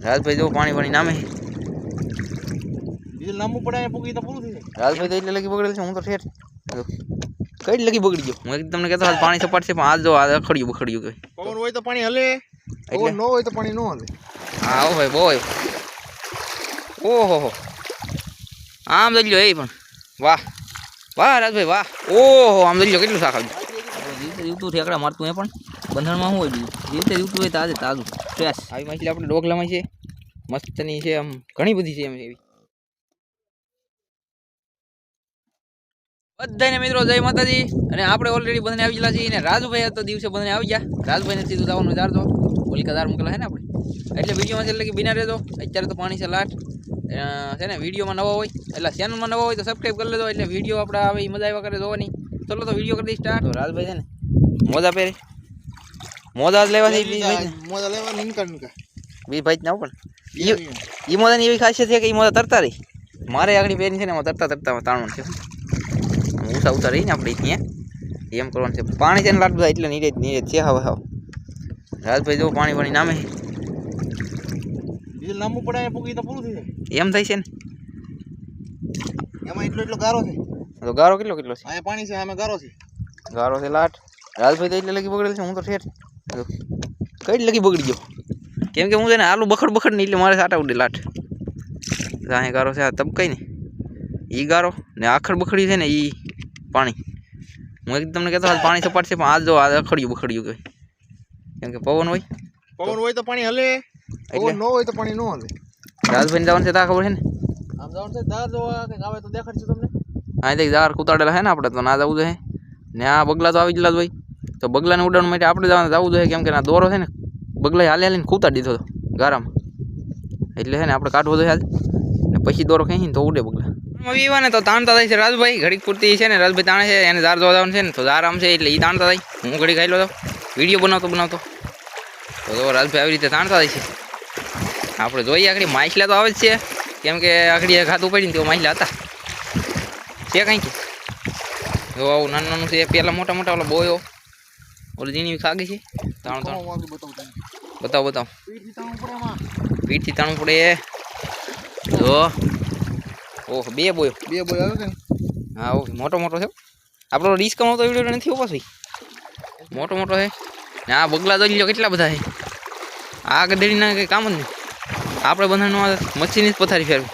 રાજભાઈ જો પાણી પાણી નામે ડીઝલ લાંબુ પડે અહીંયા પૂગી તો પૂરું થઈ જાય રાજભાઈ તો એટલે લગી બગડેલ છે હું તો ઠેર જો. કઈ જ લગી બગડી ગયો હું એક તમને કહેતો હતો પાણી સપાટ છે પણ આજ જો આ અખડ્યું બખડ્યું કે પવન હોય તો પાણી હલે એટલે? પવન ન હોય તો પાણી ન હલે હા આવો ભાઈ બહુ આવ્યો ઓહો હો આમ દઈ લ્યો એ પણ વાહ વાહ રાજભાઈ વાહ ઓહો આમ દઈ લ્યો કેટલું શાક આવ્યું જીવતે જીવતું ઠેકડા મારતું એ પણ બંધણમાં શું હોય બીજું? જીવતે જીવતું હોય તાજે તાજું. ફ્રેશ આવી માછલી આપણે ડોકલામાં છે મસ્તની છે આમ ઘણી બધી છે એમ એવી. બધાને મિત્રો જય માતાજી. અને આપણે ઓલરેડી બંને આવી ગયેલા છીએ અને રાજુભાઈ તો દિવસે બંને આવી ગયા. રાજભાઈને સીધું જવાનું વિચાર તો. હોલિકા દાર મૂકેલા છે ને આપણે. એટલે વિડીયોમાં છે એટલે કે બિના રહેજો. અત્યારે તો પાણી છે લાટ. છે ને વિડીયોમાં નવા હોય. એટલે ચેનલમાં નવા હોય તો સબસ્ક્રાઈબ કરી લેજો. એટલે વીડિયો આપણે આવે એ મજા આવ્યા કરે જોવાની. ચલો તો વીડિયો કરી દઈ સ્ટાર્ટ રાજભાઈ છે ને મોજા પહેરે. મોજા જ લેવા છે બી ભાઈ મોજા લેવા નિનકા નિનકા બી ભાઈ ના પણ. ઈ મોજાની એવી ખાસિયત છે કે ઈ મોજા તરતા રહી. મારે આગળ બેન છે ને એમાં તરતા તરતા તાણવાનું છે. ઊંચા ઉષા ઉષા રહી ને આપણે ત્યાં એમ કરવાનું છે. પાણી છે ને લાગતું એટલે નીરે નીરે છે હવે હવે. રાજભાઈ જો પાણી પાણી નામે. લાંબુ પડે પૂકી તો પૂરું થઈ જાય. એમ થાય છે ને. એમાં એટલો એટલો ગારો છે. તો ગારો કેટલો કેટલો છે? અહીંયા પાણી છે અમે ગારો છે. ગારો છે લાટ. રાજભાઈ તો એટલે લગી બગડેલ છે હું તો ઠેર. જો. કઈ જ લગી બગડી ગયો? કેમ કે હું છે ને આલુ બખડ બખડ ને એટલે મારે સાટા ઉડે લાટ. તો અહીં ગારો છે આ તબકાઈ ને. ઈ ગારો ને આખડ બખડી છે ને ઈ પાણી. હું એક તમને કહેતો હતો પાણી સપાટ છે પણ આજ જો આ અખડ્યું બખડ્યું કે કેમ કે પવન હોય. પવન હોય તો પાણી હલે એટલે? પવન ન હોય તો પાણી ન હલે. રાજભાઈ જવાનું છે તા ખબર છે ને? આમ જવાનું છે દાર જોવા કંઈક આવે તો દેખાડશે તમને. અહીંથી ઝાર કૂતાડેલા છે ને આપણે તો ના જવું જોઈએ. ને આ બગલા તો આવી ગયેલા જ હોય તો બગલાને ઉડાડવા માટે આપણે જવાનું, જવું જોઈએ, કેમ કે આ દોરો છે ને, બગલાએ હાલે હાલીને ખૂતા દીધો હતો ગારામાં. એટલે છે ને આપણે કાઢવો જોઈએ ને પછી દોરો ખેંચીને તો ઉડે બગલા. વિવા ને તો તાણતા થાય છે રાજભાઈ, ઘડીક પૂરતી છે ને, રાજભાઈ તાણે છે, એને ઝાર જોવા છે ને, તો ઝાર આમ છે એટલે એ તાણતા થાય. હું ઘડી ખાઈ લો તો, વીડિયો બનાવતો બનાવતો. તો રાજભાઈ આવી રીતે તાણતા થાય છે. આપણે જોઈએ આખડી, માછલા તો આવે જ છે. કેમ કે આખડી ખાતું પડીને તો માછલા હતા. છે કંઈક જો આવું નાનું નાનું છે પહેલાં મોટા મોટા ઓલો બોયો. ઓલી જીની ખાગી છે? તાણું તાણું. બતાવું બતાવો પીઠથી તાણું પડે જો. ઓહ બે બોયો. બે બોયો આવે કે હા ઓકે. મોટો મોટો છે આપણો ડિસ્કાઉન્ટ તો વીડિયો નથી ઊભો ભાઈ મોટો મોટો છે. ને આ બગલા દોરી લો કેટલા બધા છે. આ ગધેડીના કંઈ કામ જ નહીં. આપણે બધાનું મચ્છીની જ પથારી ફેરવી.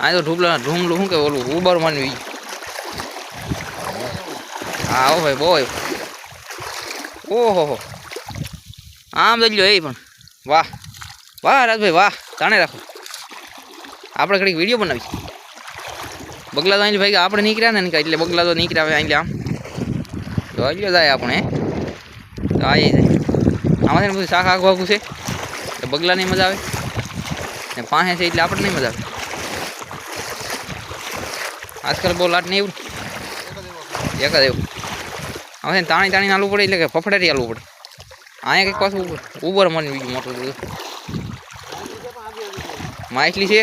આ તો ઢૂબલા ઢૂમલું શું કે ઓલું ઉબર માનવી હા આવો ભાઈ બહુ આવ્યો ઓહો હો આમ દઈ લો એ પણ. વાહ. વાહ, રાજભાઈ, વાહ. તાણે રાખો. આપણે ઘડીક વીડિયો બનાવી બગલા તો અહીં ભાઈ આપણે નીકળ્યા ને એટલે બગલા તો નીકળ્યા હવે અહીં આમ. તો હજી જાય આપણે તો આવી જાય આમાં છે ને બધું શાક આખું આખું છે. તો બગલાની મજા આવે. ને પાસે છે એટલે આપણને નહીં મજા આવે. આજકાલ બહુ લાટ નહીં એવું એક જ એવું. હવે તાણી તાણી હાલવું પડે, એટલે કે ફફડાટી હાલવું પડે. અહીંયા કંઈક પાછું ઉબર મને બીજું મોટું બધું. માછલી છે,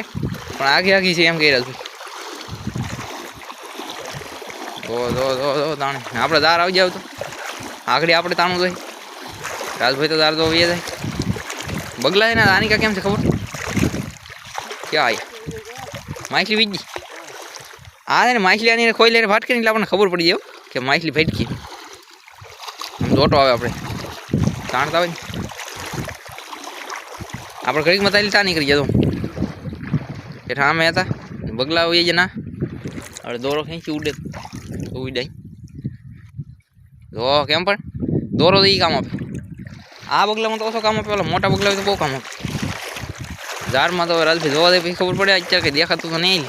પણ આખી આખી છે એમ કહી રહ્યા છું. જો જો જો તાણે. આપણે દાર આવી જાવ તો. આગળ આપણે તાણું જોઈએ રાજભાઈ તો દાર તો વીએ જાય. બગલા ને આની કા કેમ છે ખબર? ક્યાં આવી માછલી વીજી. આ ને માછલી આની ખોઈ લઈને ફાટકે એટલે આપણને ખબર પડી જાય કે માછલી ફટકી. દોટો આવે આપણે. તાણતા ને. આપણે ઘડીકમાં તાલી તા નીકળી જતો. કે ઠામે હતા. બગલા હોય છે ના. હવે દોરો ખેંચી ઉડે. તો ઉડાય જો, કેમ પણ? દોરો તો એ કામ આપે. આ બગલામાં તો ઓછો કામ આપે. ઓલા મોટા બગલા તો બહુ કામ આપે. ઝાડમાં તો રાજભાઈ જોવા દે પછી ખબર પડે. અત્યારે કંઈ દેખાતું તો નહીં.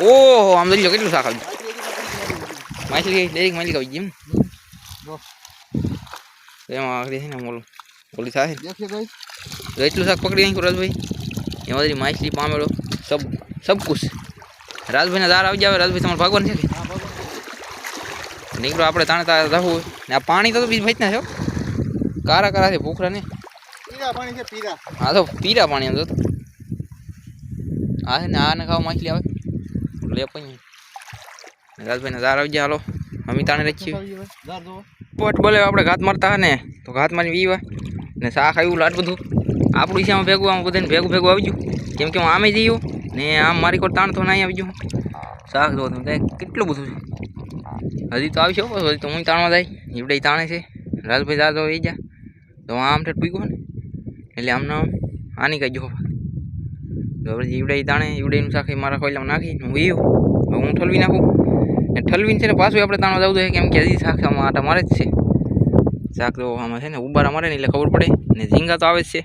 ઓહો, આમ લો કેટલું શાક આવ્યું માછલી દરેક માછલી આવી ગઈ એમ. જો એમાં આગળ છે ને ઓલું ઓલી થાય તો એટલું શાક પકડી નાખ્યું રાજભાઈ. એમાં બધી માછલી પામેલો સબ સબ કુશ રાજભાઈના દાર આવી જાવે રાજભાઈ તમારે ભાગવાનું છે કે? નીકળો આપણે તાણે તારે રહું ને આ પાણી તો બીજ ભાઈ ના છે કારા કારા છે ભૂખરા ને. હા તો પીરા પાણી એમ તો. આ છે ને આને ખાવા માછલી આવે. લે પણ રાજભાઈના દાર આવી જાય હાલો. અમે તાણે રાખીએ. દાર જોવો. પોટ બોલે આપણે ઘાત મારતા હા ને, તો ઘાત મારી વીવા ને શાક આવ્યું, લાટ બધું. આપણું છે આમાં ભેગું આમ બધાને ભેગું ભેગું આવી ગયું. કેમ કે હું આમે જઈ ને આમ મારી કોઈ તાણ તો નહીં આવી ગયું શાક જો તમે કેટલું બધું છે. હજી તો આવશે હજી તો હું તાણવા જાય. ઈવડે તાણે છે. રાજભાઈ દાદો એ જા તો આમ ઠેઠ પીગો ને. એટલે આમને આમ આની કહી જુઓ તો હવે ઈવડે તાણે ઈવડેનું શાક મારા ખોઈલામાં નાખી હું એવું હું ઠલવી નાખું. ને ઠલવીને છે ને પાછું આપણે તાણો જવું જોઈએ, કેમ કે હજી શાક આમાં આટા મારે જ છે. શાક તો આમાં છે ને ઉબારા મારે ને એટલે ખબર પડે. ને ઝીંગા તો આવે જ છે.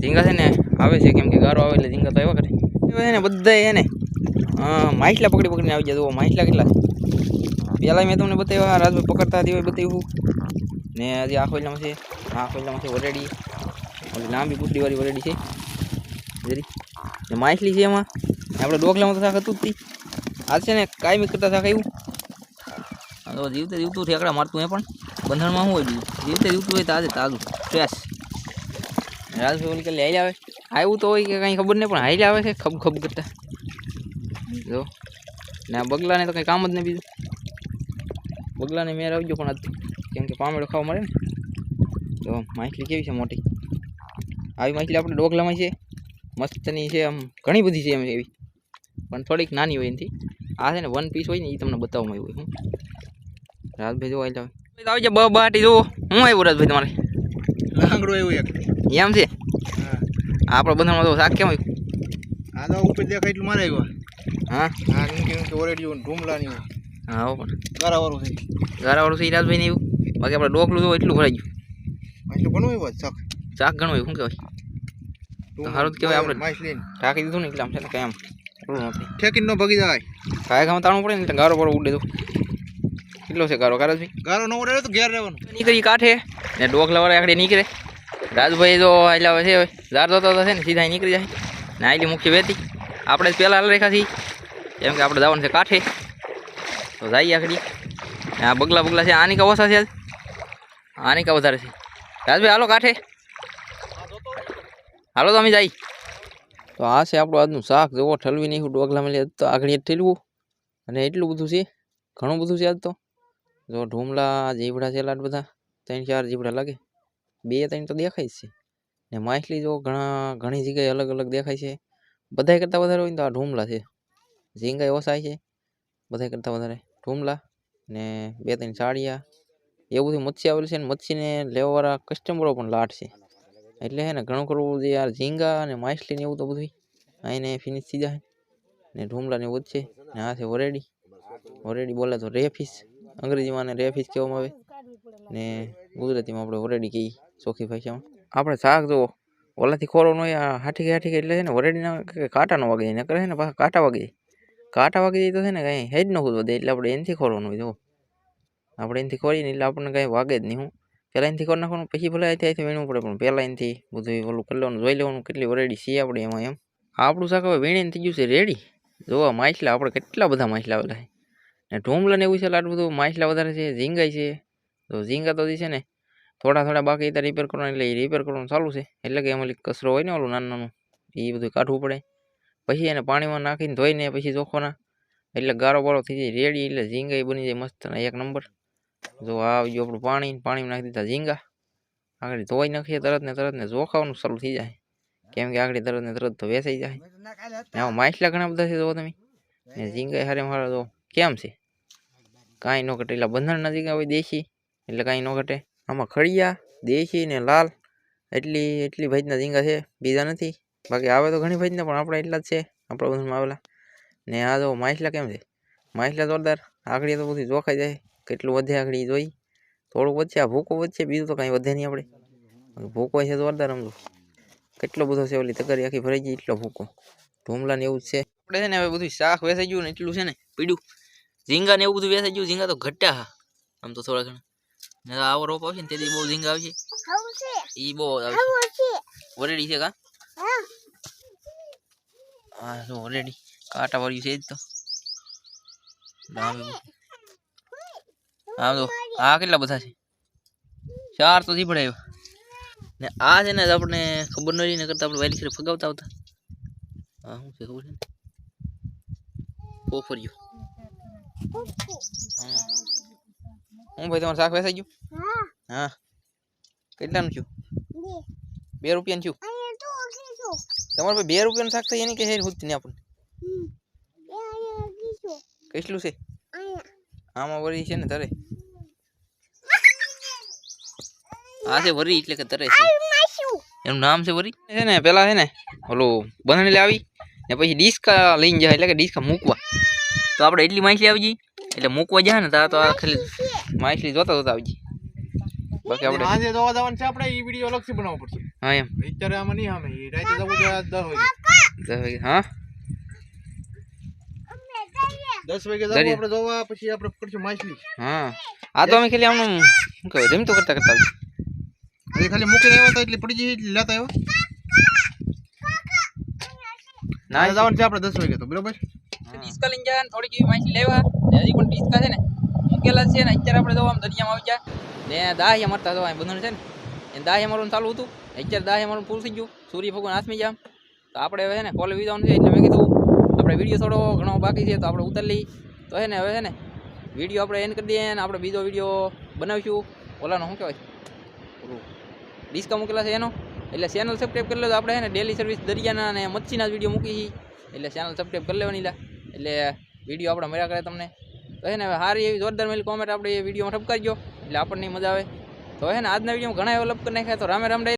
ઝીંગા છે ને આવે છે, કેમ કે ગારો આવે એટલે ઝીંગા તો આવ્યા કરે. છે ને બધા એને માછલા પકડી પકડીને આવી જાય તો માછલા કેટલા. પહેલાં મેં તમને બતાવ્યા, રાજભાઈ પકડતા હતી બતાવ્યું. ને હજી આ ખોઈલામાં છે, આ ખોઈલામાં છે વરેડી ઓલી લાંબી પૂછડીવાળી વરેડી છે. જરી છે એમાં. આપણે ડોકલામાં તો શાક હતું જ આ છે ને કાયમી કરતા થાય એવું તો જીવતે જીવતું ઠેકડા મારતું એ પણ. બંધણમાં શું હોય બીજું? જીવતે જીવતું હોય તાજે તાજું ફ્રેશ રાજભાઈ ઓલી કાલે હાઈ આવે. આવ્યું તો હોય કે કાંઈ ખબર નહીં પણ હાઈ આવે છે ખબ ખબ કરતા. જો. ને આ બગલાને તો કંઈ કામ જ નહીં બીજું. બગલાને મેર આવજો પણ આજ કેમ કે પામેડો ખાવા મળે ને. તો માછલી કેવી છે મોટી. આવી માછલી આપણે ડોકલામાં છે. મસ્તની છે આમ ઘણી બધી છે એમ એવી. પણ થોડીક નાની હોય એનાથી. આ છે ને વન પીસ હોય ને એ તમને બતાવવામાં આવ્યું હું. રાજભાઈ જો આવી જાવ આવી જાય બ બાટી જુઓ. હું આવ્યું રાજભાઈ તમારે? લાંગડું આવ્યું એક. એમ છે? હા. આપણે બધામાં તો શાક કેમ આવ્યું આ તો ઉપર દેખાય એટલું મારે આવ્યું હા? હા કેમ કે ઓરેડી ઢૂમલાની હોય. હા હો પણ. ગારાવાળું છે ગારાવાળું છે રાજભાઈ ને એવું? બાકી આપણે ડોકલું જો એટલું ભરાઈ ગયું. એટલું ઘણું એવું શાક? શાક ઘણું એવું શું કહેવાય? તો સારું કહેવાય આપણે. ઢાંકી દીધું ને એટલે આમ છે ને કંઈ આમ ઠેકીને ન ભગી જાય. કાંઈ ગામ તાણવું પડે ને ગારો પર ઉડે તો. કેટલો છે ગારો કારજભાઈ ગારો ન ઉડે તો ઘેર રહેવાનું. નીકળી કાંઠે. ને ડોકલાવાળા આખડે નીકળે. રાજભાઈ તો આયલા હવે છે ઝાર જોતો તો છે ને સીધા નીકળી જાય. ને આયલી મુખ્ય વેતી આપણે જ પહેલાં હાલ રેખા છીએ. કેમ કે આપણે જવાનું છે કાંઠે. તો જઈએ આખડી આ બગલા બગલા છે. આની કા ઓછા છે આની કા વધારે છે. રાજભાઈ હાલો કાંઠે. હાલો તો અમે જઈ તો આ છે આપણું આજનું શાક. જુઓ, ઠલવી નહીં ડોગલા મળી તો આગળ ઠેલવું. અને એટલું બધું છે. ઘણું બધું છે આજ તો. જો ઢૂમલા જીવડા છે લાટ બધા. ત્રણ, ચાર જીવડા લાગે. બે, ત્રણ તો દેખાય છે. ને માછલી જો ઘણા, ઘણી જગ્યાએ અલગ અલગ દેખાય છે. બધાય કરતાં વધારે હોય ને તો આ ઢૂમલા છે. ઝીંગાઈ ઓછાય છે. બધાય કરતાં વધારે. ઢૂમલા ને બે, ત્રણ સાડિયા એવું બધું મચ્છી આવેલું છે ને, મચ્છીને લેવાવાળા કસ્ટમરો પણ લાટ છે. એટલે હે ને ઘણું કરવું જે યાર. ઝીંગા અને માછલી ને એવું તો બધું અહીંને ફિનિશ થઈ જાય. ને ઢૂમલા ને એવું છે ને આ છે વરેડી. વરેડી બોલે તો રેફિસ અંગ્રેજીમાં આને રેફિસ કહેવામાં આવે. ને ગુજરાતીમાં આપણે વરેડી કહીએ ચોખ્ખી ભાષામાં. આપણે શાક જો ઓલાથી ખોરો ન હોય, આ હાઠી હાઠી એટલે છે ને વરેડીના કાંટા ન વાગી. જાય નકર છે ને પાછા કાંટા વાગી. જાય કાંટા વાગી જાય તો છે ને કાંઈ હેજ ન ખુદવા દે એટલે આપણે એનથી ખોરવાનું હોય. જો આપણે એનાથી ખોરીને એટલે આપણને કાંઈ વાગે જ નહીં હું. પહેલાં એનાથી ખોરી નાખવાનું પછી ભલે અહીંથી અહીંથી વીણવું પડે, પણ પહેલાં એનાથી બધું ઓલું કરી લેવાનું, જોઈ લેવાનું કેટલી ઓલરેડી છે આપણે એમાં એમ. આપણું શાક હવે વીણીને થઈ ગયું છે રેડી જોવા માછલા, આપણે કેટલા બધા માછલા આવેલા છે ને ઢોમલા ને એવું છે આટલું બધું માછલા વધારે છે ઝીંગાઈ છે. તો ઝીંગા તો છે ને થોડા થોડા બાકી ત્યાં રિપેર કરવાનું, એટલે એ રિપેર કરવાનું ચાલુ છે. એટલે કે એમાં કચરો હોય ને ઓલું નાનું નાનું, એ બધું કાઢવું પડે. પછી એને પાણીમાં નાખીને ધોઈને પછી ચોખ્ખોના એટલે ગારો બારો થઈ જાય રેડી એટલે ઝીંગા બની જાય મસ્ત એક નંબર જો આ આવી ગયું આપણું પાણી પાણીમાં નાખી દીધા ઝીંગા. આગળ ધોઈ નાખીએ તરત ને તરત ને જોખાવાનું ચાલુ થઈ જાય. કેમ કે આગળ તરત ને તરત તો વેસાઈ જાય. આમાં માછલા ઘણા બધા છે જો તમે. ને ઝીંગા હારે મારા તો કેમ છે? કાંઈ ન ઘટે. એટલે બંધણ નજીક હોય દેશી. એટલે કાંઈ ન ઘટે. આમાં ખડિયા, દેશી ને લાલ. એટલી એટલી ભાઈના ઝીંગા છે. બીજા નથી. બાકી આવે તો ઘણી ભાઈના પણ આપણા એટલા જ છે. આપણા બંધનમાં આવેલા. ને આ જો માછલા કેમ છે? માછલા જોરદાર. આગળ તો બધું જોખાઈ જાય. કેટલું વધે આગળ એ જોઈ? થોડુંક વધશે આ ભૂકો વધશે બીજું તો કાંઈ વધે નહીં આપણે. ભૂકો છે જોરદાર સમજો કેટલો બધો છે ઓલી તકરી આખી ભરાઈ ગઈ એટલો ભૂકો. ઢોમલા ને એવું જ છે. આપણે છે ને હવે બધું શાક વેસાઈ ગયું ને એટલું છે ને પીડ્યું. ઝીંગા ને એવું બધું વેસાઈ ગયું ઝીંગા તો ઘટ્યા હા. આમ તો થોડા ઘણા. ને આવો રોપ આવશે ને તેથી બહુ ઝીંગા આવશે. ઈ બહુ આવશે. વરેડી છે કા? હા. જો વરેડી. કાંટા વાળ્યું છે જ તો. લાંબી. આમ તો આ કેટલા બધા છે? ચાર તો થી પડાયો ને આ છે ને આપણે ખબર ન રહી કરતા આપણે વાયલી ફગાવતા આવતા. હા શું છે ખબર છે ને? પોફરિયું હા. હું ભાઈ તમારું શાક વેસાઈ ગયું? હા. કેટલાનું થયું? બે રૂપિયાનું થયું? તમારે ભાઈ બે રૂપિયાનું શાક થાય એની કે હેર હોતી નહીં આપણને? કેટલું છે? આમાં વળી છે ને તરે? આ છે વરી એટલે કે તરે છે. એનું નામ છે વરી? છે ને પેલા છે ને ઓલું બનાવી લાવી ને પછી ડિસ્કા લઈને જાય એટલે કે ડિસ્કા મૂકવા. તો આપણે એટલી માછલી આવી જઈ એટલે મૂકવા જાય ને તાર તો આ ખાલી માછલી જોતા જોતા આવી બાકી આપણે આજે જોવા જવાનું છે આપણે એ વીડિયો અલગથી બનાવવો પડશે. હા એમ. અત્યારે આમાં નહીં સામે ઈ રાતે જવું વાગે. હા? દસ વાગે જવું આપણે જોવા પછી આપણે પકડશું માછલી. હા. આ તો અમે ખાલી આમનું શું કહેવાય રમતો કરતા કરતા આજે ખાલી મૂકીને આવ્યા તો એટલે પડી જઈ એટલે લેતા આવ્યો. ના જવાનું છે આપણે દસ વાગે તો બરોબર? ડિસ્કા લઈને જાય થોડીક એવી માહિતી લેવા. ને હજી પણ ડિસ્કા છે ને. મૂકેલા જ છે ને અત્યારે આપણે જવા દરિયામાં આવી ગયા. ને દાહિયા મારતા જવા બંધન છે ને. એને દાહિયા મારવાનું ચાલુ હતું. અત્યારે દાહિયા મારવાનું પૂરું થઈ ગયું. સૂર્ય ભગવાન હાથમી ગયા. તો આપણે હવે છે ને કોલ જવાનું છે એટલે મેં કીધું આપણે વીડિયો થોડો ઘણો બાકી છે તો આપણે ઉતર લઈ તો છે ને હવે છે ને વીડિયો આપણે એન્ડ કરી દઈએ ને આપણે બીજો વીડિયો બનાવીશું. ઓલાનો શું કહેવાય? ડિસ્કા મૂકેલા છે એનો. એટલે ચેનલ સબસ્ક્રાઈબ કરી લો આપણે છે ને ડેલી સર્વિસ દરિયાના અને મચ્છીના જ વીડિયો મૂકી છીએ. એટલે ચેનલ સબસ્ક્રાઈબ કરી લેવાની લા. એટલે વીડિયો આપણે મળ્યા કરે તમને. તો છે ને સારી એવી જોરદાર મેલી કોમેન્ટ આપણે એ વિડીયોમાં દો એટલે આપણને મજા આવે. તો હે ને આજના વિડીયોમાં ઘણા એવા લપ કરી નાખ્યા તો રામે રામ